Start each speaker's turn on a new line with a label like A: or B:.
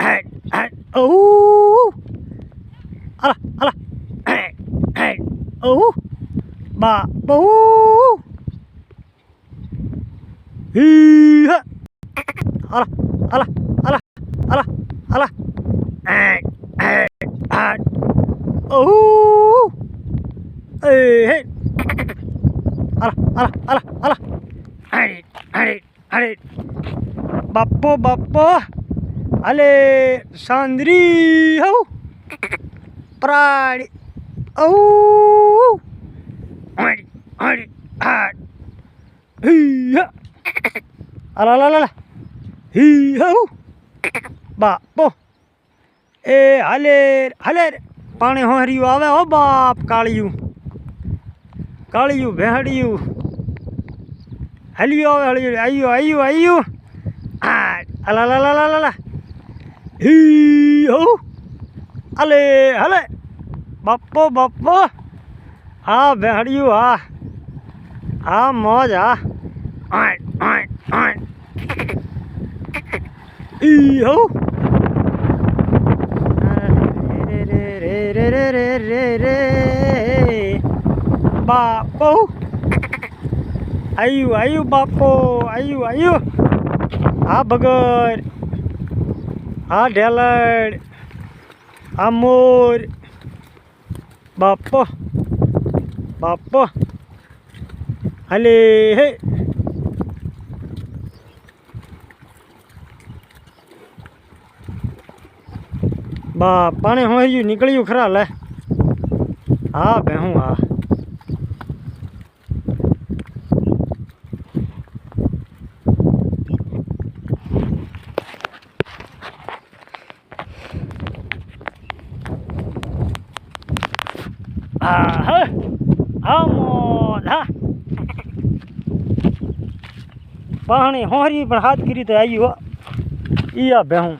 A: Eh, eh, oh. Alah alah. Eh, oh. Ba oh hiha alah alah alah alah alah. Oh. Eh alah alah alah alah. Arit arit arit bapo bapo અલા સાંદરી હો. પ્રાડી ઓ હરી હરી હાડ હી અલા લા લા હી હો બાપો. એ હાલે હાલે પાણી હોહર્યું, આવે હો બાપ કાળિયું. કાળિયું ભેહડિયું. હલ્યું આવે હળિયું આયું આયું આયું આ અલા લા લા લા લા હી હો અલે હલે બપ્પો બપ્પો હા ભેડિયું હા હા મોજ હા ઈ હો રે રે રે રે રે બાપો આયુ આયુ બાપો આયુ આયુ હા ભગર આ ઢેલડ આ મોર બાપો. બાપો. હલે, હે. બા પાણી હોય નીકળ્યું ખરા, લે. હા બે હું હા. હા? મોજ હા? પાણી હોરી પણ હાથ કરી તો આવ્યું ઈ આ ભેહું.